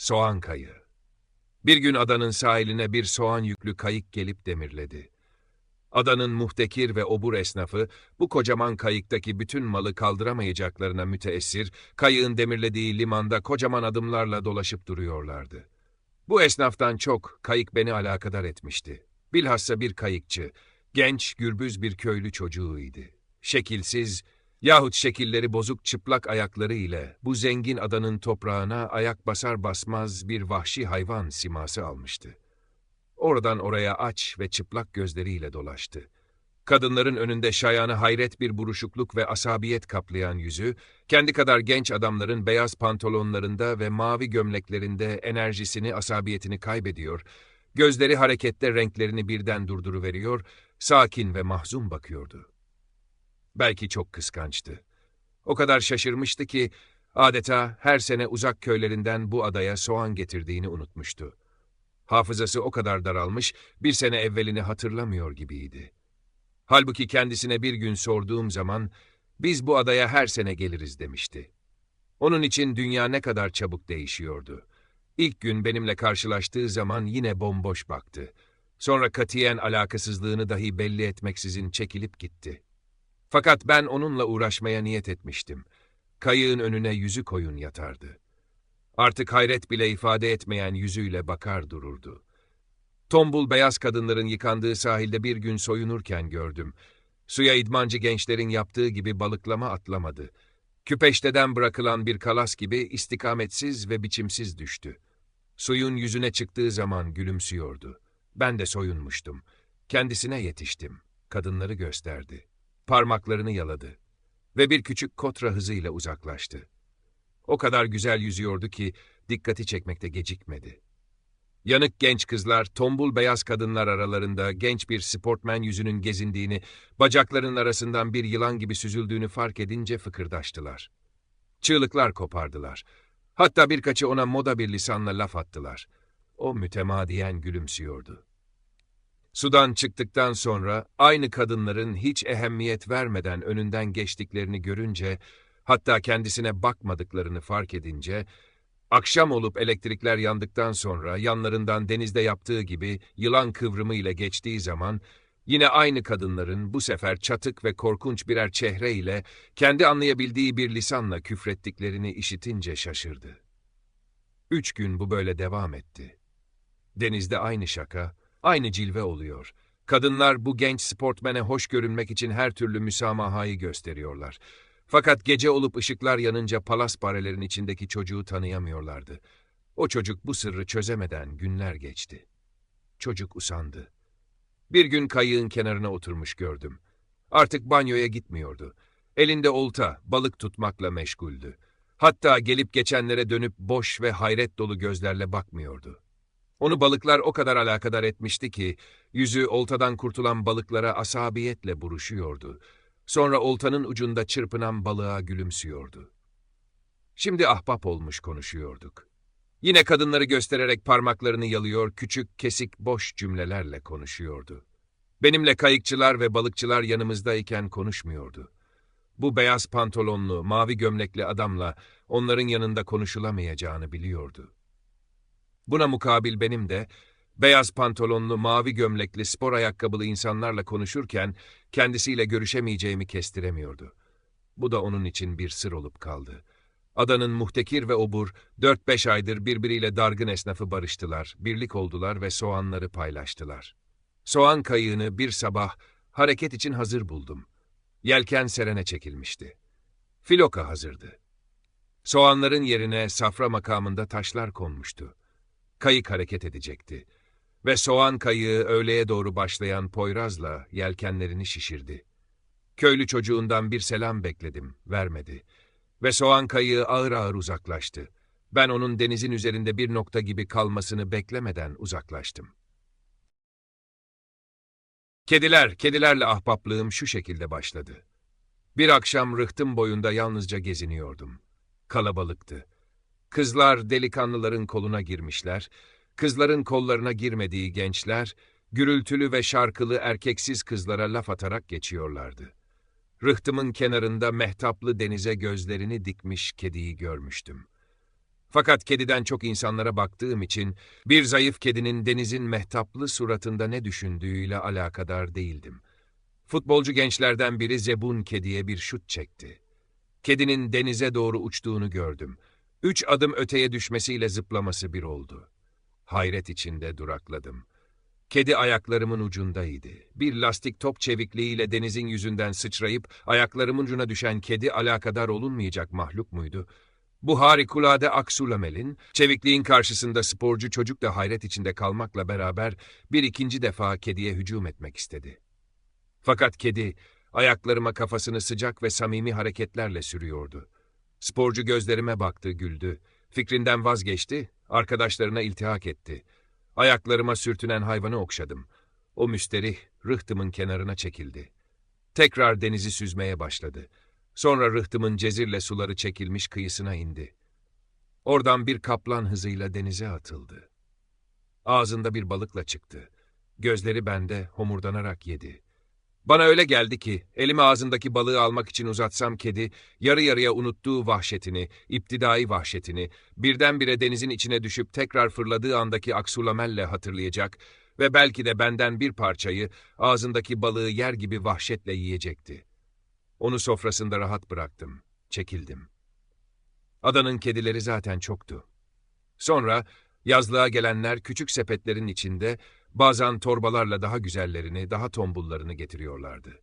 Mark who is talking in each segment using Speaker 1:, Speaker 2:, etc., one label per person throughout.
Speaker 1: Soğan kayığı. Bir gün adanın sahiline bir soğan yüklü kayık gelip demirledi. Adanın muhtekir ve obur esnafı bu kocaman kayıktaki bütün malı kaldıramayacaklarına müteessir, kayığın demirlediği limanda kocaman adımlarla dolaşıp duruyorlardı. Bu esnaftan çok kayık beni alakadar etmişti. Bilhassa bir kayıkçı, genç, gürbüz bir köylü çocuğuydu. Şekilsiz, yahut şekilleri bozuk çıplak ayakları ile bu zengin adanın toprağına ayak basar basmaz bir vahşi hayvan siması almıştı. Oradan oraya aç ve çıplak gözleriyle dolaştı. Kadınların önünde şayanı hayret bir buruşukluk ve asabiyet kaplayan yüzü, kendi kadar genç adamların beyaz pantolonlarında ve mavi gömleklerinde enerjisini, asabiyetini kaybediyor, gözleri harekette renklerini birden durduruveriyor, sakin ve mahzun bakıyordu. Belki çok kıskançtı. O kadar şaşırmıştı ki, adeta her sene uzak köylerinden bu adaya soğan getirdiğini unutmuştu. Hafızası o kadar daralmış, bir sene evvelini hatırlamıyor gibiydi. Halbuki kendisine bir gün sorduğum zaman, biz bu adaya her sene geliriz demişti. Onun için dünya ne kadar çabuk değişiyordu. İlk gün benimle karşılaştığı zaman yine bomboş baktı. Sonra katiyen alakasızlığını dahi belli etmeksizin çekilip gitti. Fakat ben onunla uğraşmaya niyet etmiştim. Kayığın önüne yüzü koyun yatardı. Artık hayret bile ifade etmeyen yüzüyle bakar dururdu. Tombul beyaz kadınların yıkandığı sahilde bir gün soyunurken gördüm. Suya idmancı gençlerin yaptığı gibi balıklama atlamadı. Küpeşteden bırakılan bir kalas gibi istikametsiz ve biçimsiz düştü. Suyun yüzüne çıktığı zaman gülümsüyordu. Ben de soyunmuştum. Kendisine yetiştim. Kadınları gösterdi. Parmaklarını yaladı. Ve bir küçük kotra hızıyla uzaklaştı. O kadar güzel yüzüyordu ki dikkati çekmekte gecikmedi. Yanık genç kızlar, tombul beyaz kadınlar aralarında genç bir sportmen yüzünün gezindiğini, bacaklarının arasından bir yılan gibi süzüldüğünü fark edince fıkırdaştılar. Çığlıklar kopardılar. Hatta birkaçı ona moda bir lisanla laf attılar. O mütemadiyen gülümsüyordu. Sudan çıktıktan sonra aynı kadınların hiç ehemmiyet vermeden önünden geçtiklerini görünce, hatta kendisine bakmadıklarını fark edince, akşam olup elektrikler yandıktan sonra yanlarından denizde yaptığı gibi yılan kıvrımı ile geçtiği zaman, yine aynı kadınların bu sefer çatık ve korkunç birer çehre ile kendi anlayabildiği bir lisanla küfrettiklerini işitince şaşırdı. Üç gün bu böyle devam etti. Denizde aynı şaka, aynı cilve oluyor. Kadınlar bu genç sportmene hoş görünmek için her türlü müsamahayı gösteriyorlar. Fakat gece olup ışıklar yanınca palas parelerin içindeki çocuğu tanıyamıyorlardı. O çocuk bu sırrı çözemeden günler geçti. Çocuk usandı. Bir gün kayığın kenarına oturmuş gördüm. Artık banyoya gitmiyordu. Elinde olta, balık tutmakla meşguldü. Hatta gelip geçenlere dönüp boş ve hayret dolu gözlerle bakmıyordu. Onu balıklar o kadar alakadar etmişti ki, yüzü oltadan kurtulan balıklara asabiyetle buruşuyordu. Sonra oltanın ucunda çırpınan balığa gülümsüyordu. Şimdi ahbap olmuş konuşuyorduk. Yine kadınları göstererek parmaklarını yalıyor, küçük, kesik, boş cümlelerle konuşuyordu. Benimle kayıkçılar ve balıkçılar yanımızdayken konuşmuyordu. Bu beyaz pantolonlu, mavi gömlekli adamla onların yanında konuşulamayacağını biliyordu. Buna mukabil benim de beyaz pantolonlu, mavi gömlekli, spor ayakkabılı insanlarla konuşurken kendisiyle görüşemeyeceğimi kestiremiyordu. Bu da onun için bir sır olup kaldı. Adanın muhtekir ve obur, dört beş aydır birbiriyle dargın esnafı barıştılar, birlik oldular ve soğanları paylaştılar. Soğan kayığını bir sabah hareket için hazır buldum. Yelken serene çekilmişti. Filoka hazırdı. Soğanların yerine safra makamında taşlar konmuştu. Kayık hareket edecekti. Ve soğan kayığı öğleye doğru başlayan Poyraz'la yelkenlerini şişirdi. Köylü çocuğundan bir selam bekledim, vermedi. Ve soğan kayığı ağır ağır uzaklaştı. Ben onun denizin üzerinde bir nokta gibi kalmasını beklemeden uzaklaştım. Kediler, kedilerle ahbaplığım şu şekilde başladı. Bir akşam rıhtım boyunda yalnızca geziniyordum. Kalabalıktı. Kızlar delikanlıların koluna girmişler, kızların kollarına girmediği gençler, gürültülü ve şarkılı erkeksiz kızlara laf atarak geçiyorlardı. Rıhtımın kenarında mehtaplı denize gözlerini dikmiş kediyi görmüştüm. Fakat kediden çok insanlara baktığım için bir zayıf kedinin denizin mehtaplı suratında ne düşündüğüyle alakadar değildim. Futbolcu gençlerden biri Zebun kediye bir şut çekti. Kedinin denize doğru uçtuğunu gördüm. Üç adım öteye düşmesiyle zıplaması bir oldu. Hayret içinde durakladım. Kedi ayaklarımın ucundaydı. Bir lastik top çevikliğiyle denizin yüzünden sıçrayıp ayaklarımın ucuna düşen kedi alakadar olunmayacak mahluk muydu? Bu harikulade aksulamelin, çevikliğin karşısında sporcu çocuk da hayret içinde kalmakla beraber bir ikinci defa kediye hücum etmek istedi. Fakat kedi, ayaklarıma kafasını sıcak ve samimi hareketlerle sürüyordu. Sporcu gözlerime baktı, güldü. Fikrinden vazgeçti, arkadaşlarına iltihak etti. Ayaklarıma sürtünen hayvanı okşadım. O müsterih, rıhtımın kenarına çekildi. Tekrar denizi süzmeye başladı. Sonra rıhtımın cezirle suları çekilmiş kıyısına indi. Oradan bir kaplan hızıyla denize atıldı. Ağzında bir balıkla çıktı. Gözleri bende homurdanarak yedi. Bana öyle geldi ki elimi ağzındaki balığı almak için uzatsam kedi yarı yarıya unuttuğu vahşetini, iptidai vahşetini birdenbire denizin içine düşüp tekrar fırladığı andaki aksulamelle hatırlayacak ve belki de benden bir parçayı ağzındaki balığı yer gibi vahşetle yiyecekti. Onu sofrasında rahat bıraktım, çekildim. Adanın kedileri zaten çoktu. Sonra yazlığa gelenler küçük sepetlerin içinde bazen torbalarla daha güzellerini, daha tombullarını getiriyorlardı.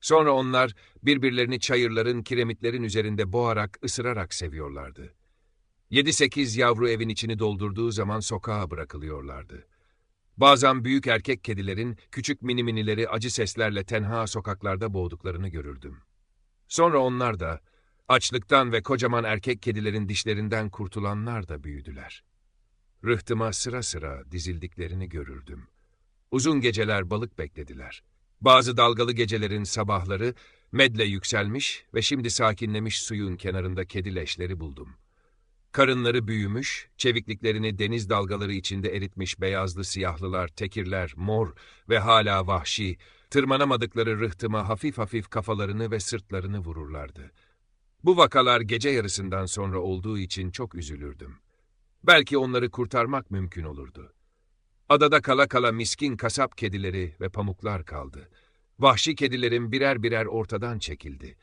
Speaker 1: Sonra onlar birbirlerini çayırların, kiremitlerin üzerinde boğarak, ısırarak seviyorlardı. Yedi sekiz yavru evin içini doldurduğu zaman sokağa bırakılıyorlardı. Bazen büyük erkek kedilerin küçük mini minileri acı seslerle tenha sokaklarda boğduklarını görürdüm. Sonra onlar da açlıktan ve kocaman erkek kedilerin dişlerinden kurtulanlar da büyüdüler. Rıhtıma sıra sıra dizildiklerini görürdüm. Uzun geceler balık beklediler. Bazı dalgalı gecelerin sabahları medle yükselmiş ve şimdi sakinlemiş suyun kenarında kedi leşleri buldum. Karınları büyümüş, çevikliklerini deniz dalgaları içinde eritmiş beyazlı siyahlılar, tekirler, mor ve hala vahşi, tırmanamadıkları rıhtıma hafif hafif kafalarını ve sırtlarını vururlardı. Bu vakalar gece yarısından sonra olduğu için çok üzülürdüm. Belki onları kurtarmak mümkün olurdu. Adada kala kala miskin kasap kedileri ve pamuklar kaldı. Vahşi kedilerin birer birer ortadan çekildi.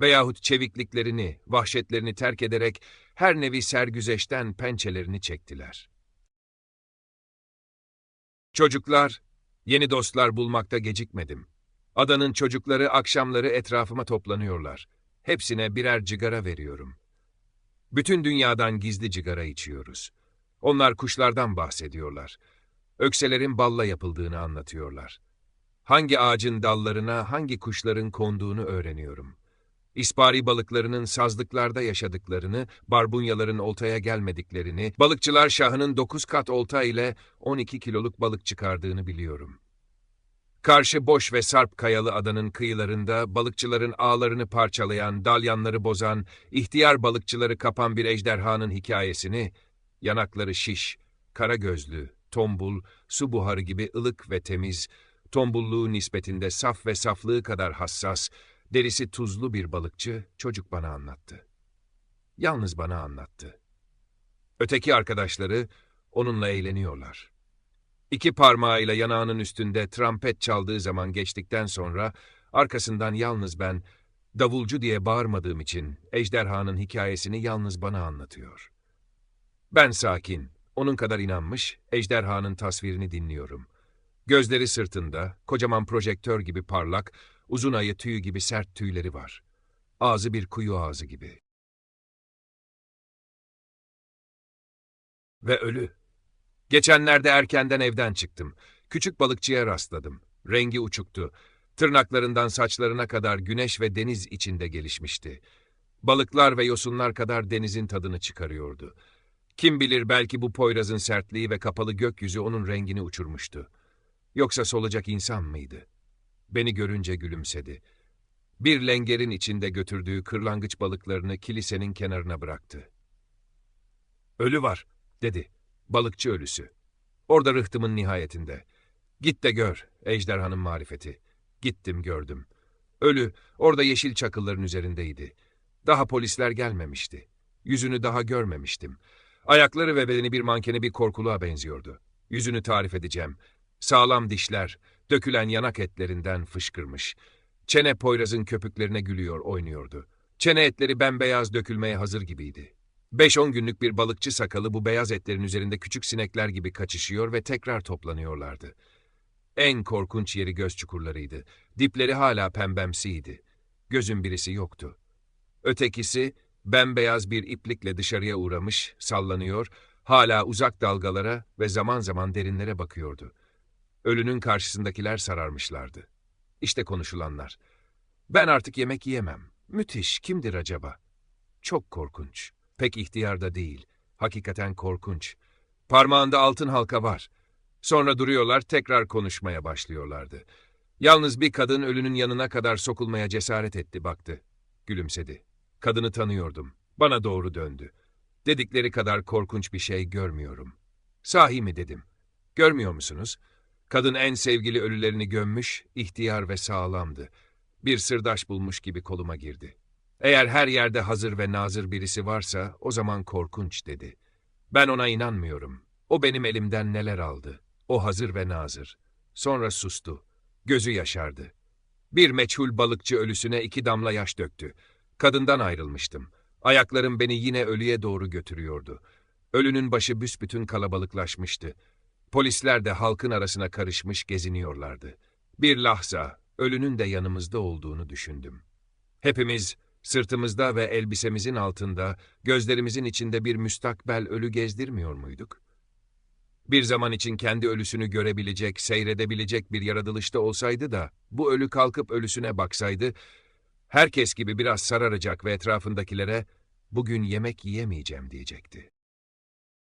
Speaker 1: Veyahut çevikliklerini, vahşetlerini terk ederek her nevi sergüzeşten pençelerini çektiler. Çocuklar, yeni dostlar bulmakta gecikmedim. Adanın çocukları akşamları etrafıma toplanıyorlar. Hepsine birer cigara veriyorum. Bütün dünyadan gizli cigara içiyoruz. Onlar kuşlardan bahsediyorlar. Ökselerin balla yapıldığını anlatıyorlar. Hangi ağacın dallarına hangi kuşların konduğunu öğreniyorum. İspari balıklarının sazlıklarda yaşadıklarını, barbunyaların oltaya gelmediklerini, balıkçılar şahının 9 kat olta ile 12 kiloluk balık çıkardığını biliyorum. Karşı boş ve sarp kayalı adanın kıyılarında balıkçıların ağlarını parçalayan, dalyanları bozan, ihtiyar balıkçıları kapan bir ejderhanın hikayesini, yanakları şiş, kara gözlü, tombul, su buharı gibi ılık ve temiz, tombulluğu nispetinde saf ve saflığı kadar hassas, derisi tuzlu bir balıkçı çocuk bana anlattı. Yalnız bana anlattı. Öteki arkadaşları onunla eğleniyorlar. İki parmağıyla yanağının üstünde trampet çaldığı zaman geçtikten sonra arkasından yalnız ben davulcu diye bağırmadığım için ejderhanın hikayesini yalnız bana anlatıyor. Ben sakin, onun kadar inanmış, ejderhanın tasvirini dinliyorum. Gözleri sırtında, kocaman projektör gibi parlak, uzun ayı tüyü gibi sert tüyleri var. Ağzı bir kuyu ağzı gibi. Ve ölü. Geçenlerde erkenden evden çıktım. Küçük balıkçıya rastladım. Rengi uçuktu. Tırnaklarından saçlarına kadar güneş ve deniz içinde gelişmişti. Balıklar ve yosunlar kadar denizin tadını çıkarıyordu. Kim bilir belki bu poyrazın sertliği ve kapalı gökyüzü onun rengini uçurmuştu. Yoksa solacak insan mıydı? Beni görünce gülümsedi. Bir lengerin içinde götürdüğü kırlangıç balıklarını kilisenin kenarına bıraktı. Ölü var, dedi. Balıkçı ölüsü. Orada rıhtımın nihayetinde. Git de gör, ejderhanın marifeti. Gittim gördüm. Ölü, orada yeşil çakılların üzerindeydi. Daha polisler gelmemişti. Yüzünü daha görmemiştim. Ayakları ve bedeni bir mankeni bir korkuluğa benziyordu. Yüzünü tarif edeceğim. Sağlam dişler, dökülen yanak etlerinden fışkırmış. Çene Poyraz'ın köpüklerine gülüyor, oynuyordu. Çene etleri bembeyaz dökülmeye hazır gibiydi. 5-10 günlük bir balıkçı sakalı bu beyaz etlerin üzerinde küçük sinekler gibi kaçışıyor ve tekrar toplanıyorlardı. En korkunç yeri göz çukurlarıydı. Dipleri hala pembemsiydi. Gözün birisi yoktu. Ötekisi bembeyaz bir iplikle dışarıya uğramış, sallanıyor, hala uzak dalgalara ve zaman zaman derinlere bakıyordu. Ölünün karşısındakiler sararmışlardı. İşte konuşulanlar. Ben artık yemek yiyemem. Müthiş, kimdir acaba? Çok korkunç. Pek ihtiyar da değil. Hakikaten korkunç. Parmağında altın halka var. Sonra duruyorlar, tekrar konuşmaya başlıyorlardı. Yalnız bir kadın ölünün yanına kadar sokulmaya cesaret etti, baktı. Gülümsedi. Kadını tanıyordum. Bana doğru döndü. Dedikleri kadar korkunç bir şey görmüyorum. Sahi mi dedim. Görmüyor musunuz? Kadın en sevgili ölülerini gömmüş, ihtiyar ve sağlamdı. Bir sırdaş bulmuş gibi koluma girdi. Eğer her yerde hazır ve nazır birisi varsa o zaman korkunç dedi. Ben ona inanmıyorum. O benim elimden neler aldı. O hazır ve nazır. Sonra sustu. Gözü yaşardı. Bir meçhul balıkçı ölüsüne iki damla yaş döktü. Kadından ayrılmıştım. Ayaklarım beni yine ölüye doğru götürüyordu. Ölünün başı büsbütün kalabalıklaşmıştı. Polisler de halkın arasına karışmış geziniyorlardı. Bir lahza, ölünün de yanımızda olduğunu düşündüm. Hepimiz sırtımızda ve elbisemizin altında, gözlerimizin içinde bir müstakbel ölü gezdirmiyor muyduk? Bir zaman için kendi ölüsünü görebilecek, seyredebilecek bir yaratılışta olsaydı da, bu ölü kalkıp ölüsüne baksaydı, herkes gibi biraz sararacak ve etrafındakilere, bugün yemek yiyemeyeceğim diyecekti.